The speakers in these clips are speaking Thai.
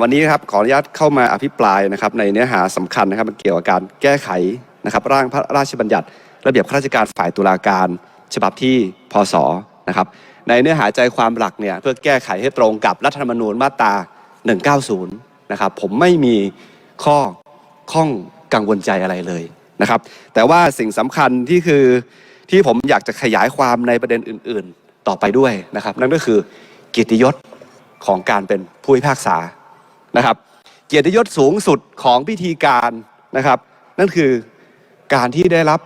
วันนี้ครับขออนุญาตเข้ามาอภิปรายนะครับในเนื้อหาสำคัญนะครับมันเกี่ยวกับการแก้ไขนะครับร่างพระราชบัญญัติ ระเบียบข้าราชการฝ่ายตุลาการ ฉบับที่พศนะครับในเนื้อหาใจความหลักเนี่ยเพื่อแก้ไขให้ตรงกับรัฐธรรมนูญมาตรา 190 นะครับผมไม่มีข้อข้องกังวลใจอะไรเลยนะครับแต่ว่าสิ่งสำคัญที่คือที่ผมอยากจะขยายความในประเด็นอื่น ๆ ต่อไปด้วยนะครับ นั่นก็คือกียรติยศของการเป็นผู้พิพากษา นะครับ เกียรติยศสูงสุดของพิธีการนะครับ นั่นคือการที่ได้รับ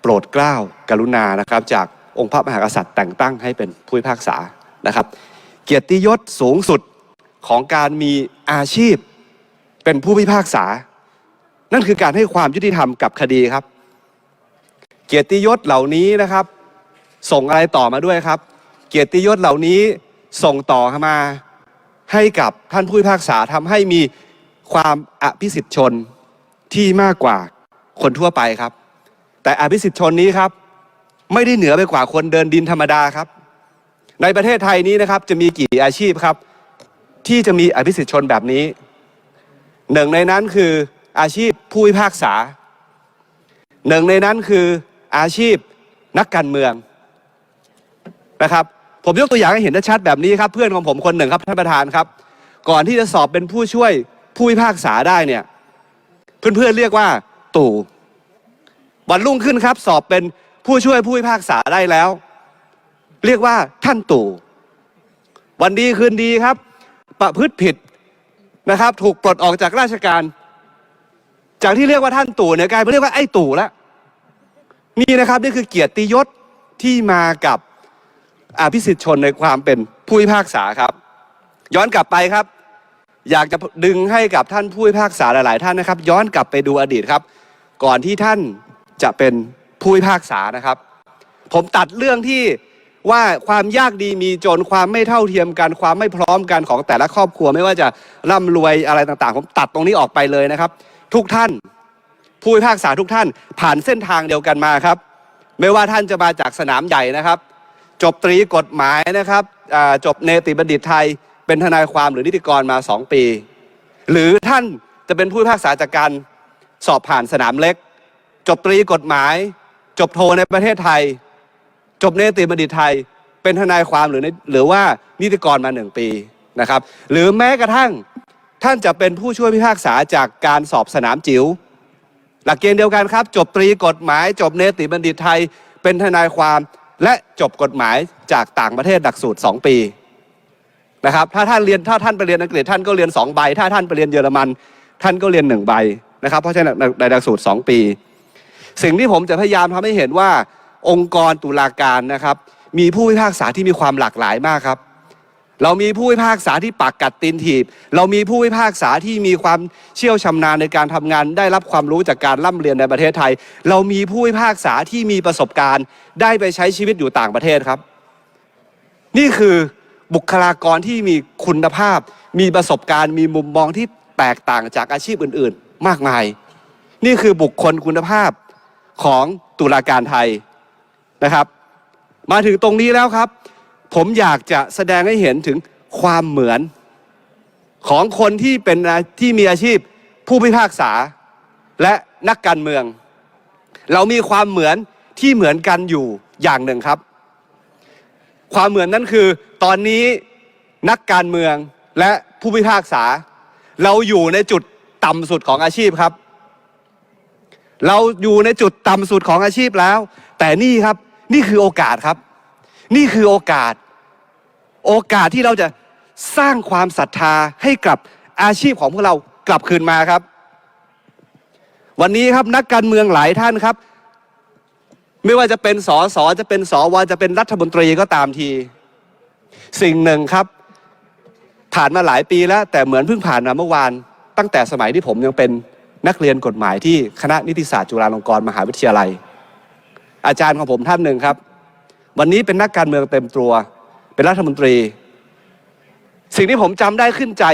โปรดเกล้ากรุณานะครับ จากองค์พระมหากษัตริย์แต่งตั้งให้เป็นผู้พิพากษานะครับ เกียรติยศสูงสุดของการมีอาชีพเป็นผู้พิพากษา นั่นคือการให้ความยุติธรรมกับคดีครับ เกียรติยศเหล่านี้นะครับ ส่งอะไรต่อมาด้วยครับ เกียรติยศเหล่านี้ส่งต่อมา ให้กับท่านผู้พิพากษาทำให้มีความอภิสิทธิชนที่มากกว่าคนทั่วไปครับ แต่อภิสิทธิชนนี้ครับ ไม่ได้เหนือไปกว่าคนเดินดินธรรมดาครับ ในประเทศไทยนี้นะครับ จะมีกี่อาชีพครับ ที่จะมีอภิสิทธิชนแบบนี้หนึ่งในนั้นคืออาชีพผู้พิพากษาหนึ่งในนั้นคืออาชีพนักการเมืองนะครับ ผมยกตัวอย่างให้เห็นชัดแบบนี้ครับ เพื่อนของผมคนหนึ่งครับท่านประธานครับ ก่อนที่จะสอบเป็นผู้ช่วยผู้พิพากษาได้เนี่ย เพื่อนๆเรียกว่า ตู่วันรุ่งขึ้นครับ สอบเป็นผู้ช่วยผู้พิพากษาได้แล้ว เรียกว่าท่านตู่วันดีคืนดีครับ ประพฤติผิดนะครับ ถูกปลดออกจากราชการ จากที่เรียกว่าท่านตู่เนี่ยกลายเป็นเรียกว่าไอ้ตู่แล้วนี่นะครับนี่คือเกียรติยศที่มากับ อภิสิทธิชนในความเป็นผู้พิพากษาครับ ย้อนกลับไปครับ อยากจะดึงให้กับท่านผู้พิพากษาหลาย ๆ ท่านนะครับ ย้อนกลับไปดูอดีตครับ ก่อนที่ท่านจะเป็นผู้พิพากษานะครับ ผมตัดเรื่องที่ว่าความยากดีมีจนความไม่เท่าเทียมกันความไม่พร้อมกันของแต่ละครอบครัว ไม่ว่าจะร่ำรวยอะไรต่าง ๆ ผมตัดตรงนี้ออกไปเลยนะครับ ทุกท่านผู้พิพากษาทุกท่านผ่านเส้นทางเดียวกันมาครับ ไม่ว่าท่านจะมาจากสนามใหญ่นะครับ จบตรีกฎหมายนะครับจบเนติบัณฑิตไทย เป็นทนายความหรือนิติกรมาสองปี หรือท่านจะเป็นผู้พิพากษาจากการสอบผ่านสนามเล็ก จบตรีกฎหมาย จบโทในประเทศไทย จบเนติบัณฑิตไทย เป็นทนายความหรือหรือว่านิติกรมาหนึ่งปีนะครับ หรือแม้กระทั่งท่านจะเป็นผู้ช่วยพิพากษาจากการสอบสนามจิ๋วหลักเกณฑ์เดียวกันครับ จบตรีกฎหมาย จบเนติบัณฑิตไทย เป็นทนายความ และจบกฎหมายจากต่างประเทศหลักสูตร 2 ปีนะครับถ้าท่านเรียนถ้าท่านไปเรียนอังกฤษท่านก็เรียน2ใบถ้าท่านไปเรียนเยอรมัน ท่านก็เรียน1ใบนะครับเพราะฉะนั้นในหลักสูตร 2 ปี สิ่งที่ผมจะพยายามทำให้เห็นว่าองค์กรตุลาการนะครับมีผู้พิพากษาที่มีความหลากหลายมากครับ เรามีผู้พิพากษาที่ปากกัดตีนถีบ เรามีผู้พิพากษาที่มีความเชี่ยวชำนาญในการทำงาน ได้รับความรู้จากการร่ำเรียนในประเทศไทย เรามีผู้พิพากษาที่มีประสบการณ์ ได้ไปใช้ชีวิตอยู่ต่างประเทศครับ นี่คือบุคลากรที่มีคุณภาพ มีประสบการณ์ มีมุมมองที่แตกต่างจากอาชีพอื่น ๆ มากมาย นี่คือบุคคลคุณภาพของตุลาการไทยนะครับ มาถึงตรงนี้แล้วครับ ผมอยากจะแสดงให้เห็นถึงความเหมือน ของคนที่เป็นที่มีอาชีพผู้พิพากษาและนักการเมือง เรามีความเหมือนที่เหมือนกันอยู่อย่างหนึ่งครับ ความเหมือนนั้นคือ ตอนนี้นักการเมืองและผู้พิพากษา เราอยู่ในจุดต่ำสุดของอาชีพครับ เราอยู่ในจุดต่ำสุดของอาชีพแล้ว แต่นี่ครับนี่คือโอกาสครับ นี่คือโอกาส โอกาสที่เราจะสร้างความศรัทธาให้กับอาชีพของพวกเรากลับคืนมาครับ วันนี้ครับนักการเมืองหลายท่านครับ ไม่ว่าจะเป็นสอสอจะเป็นสอวจะเป็นรัฐมนตรีก็ตามที สิ่งหนึ่งครับ ผ่านมาหลายปีแล้ว แต่เหมือนเพิ่งผ่านมาเมื่อวาน ตั้งแต่สมัยที่ผมยังเป็นนักเรียนกฎหมายที่คณะนิติศาสตร์จุฬาลงกรณ์มหาวิทยาลัย อาจารย์ของผมท่านหนึ่งครับ วันนี้เป็นนักการเมืองเต็มตัว เป็นรัฐมนตรี สิ่งที่ผมจำได้ขึ้นใจ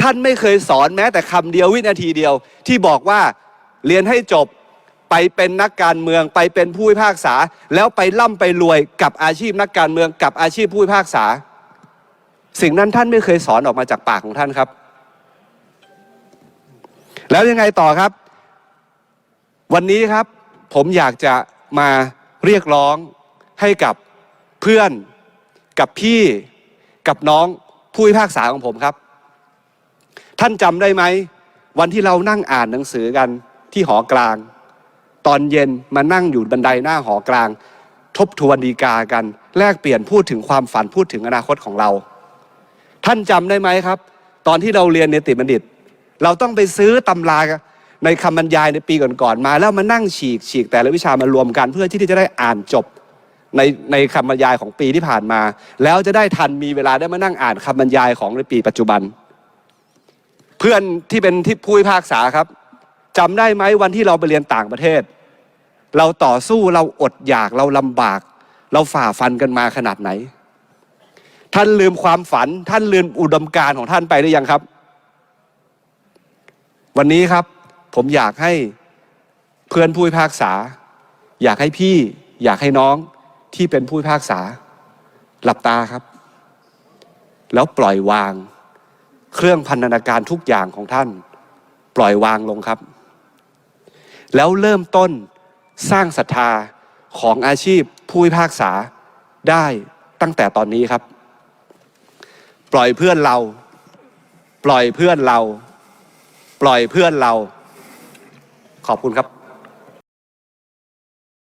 ท่านไม่เคยสอนแม้แต่คำเดียววินาทีเดียว ที่บอกว่าเรียนให้จบไปเป็นนักการเมืองไปเป็นผู้พิพากษา แล้วไปร่ำไปรวยกับอาชีพนักการเมืองกับอาชีพผู้พิพากษา สิ่งนั้นท่านไม่เคยสอนออกมาจากปากของท่านครับ แล้วยังไงต่อครับ วันนี้ครับ ผมอยากจะมาเรียกร้องให้กับเพื่อน กับพี่กับน้องผู้พิพากษาของผมครับ ท่านจำได้ไหม วันที่เรานั่งอ่านหนังสือกันที่หอกลาง ตอนเย็นมานั่งอยู่บันไดหน้าหอกลาง ทบทวนดีกากัน แลกเปลี่ยนพูดถึงความฝันพูดถึงอนาคตของเรา ท่านจำได้ไหมครับ ตอนที่เราเรียนเนติบัณฑิต เราต้องไปซื้อตำราในคำบรรยายในปีก่อนๆมา แล้วมานั่งฉีกฉีกแต่ละวิชามารวมกันเพื่อที่จะได้อ่านจบ ในในคำบรรยายของปีที่ผ่านมา แล้วจะได้ทันมีเวลาได้มานั่งอ่านคำบรรยายของในปีปัจจุบัน เพื่อนที่เป็นที่ผู้พิพากษาครับจำได้ไหมวันที่เราไปเรียนต่างประเทศ เราต่อสู้เราอดอยากเราลำบาก เราฝ่าฟันกันมาขนาดไหน ท่านลืมความฝัน ท่านลืมอุดมการณ์ของท่านไปหรือยังครับ วันนี้ครับ ผมอยากให้เพื่อนผู้พิพากษา อยากให้พี่ อยากให้น้อง ที่เป็นผู้พิพากษา หลับตาครับ แล้วปล่อยวาง เครื่องพันธนาการทุกอย่างของท่าน ปล่อยวางลงครับ แล้วเริ่มต้นสร้างศรัทธาของอาชีพผู้พิพากษาได้ตั้งแต่ตอนนี้ครับ ปล่อยเพื่อนเรา ปล่อยเพื่อนเรา ปล่อยเพื่อนเรา ขอบคุณครับ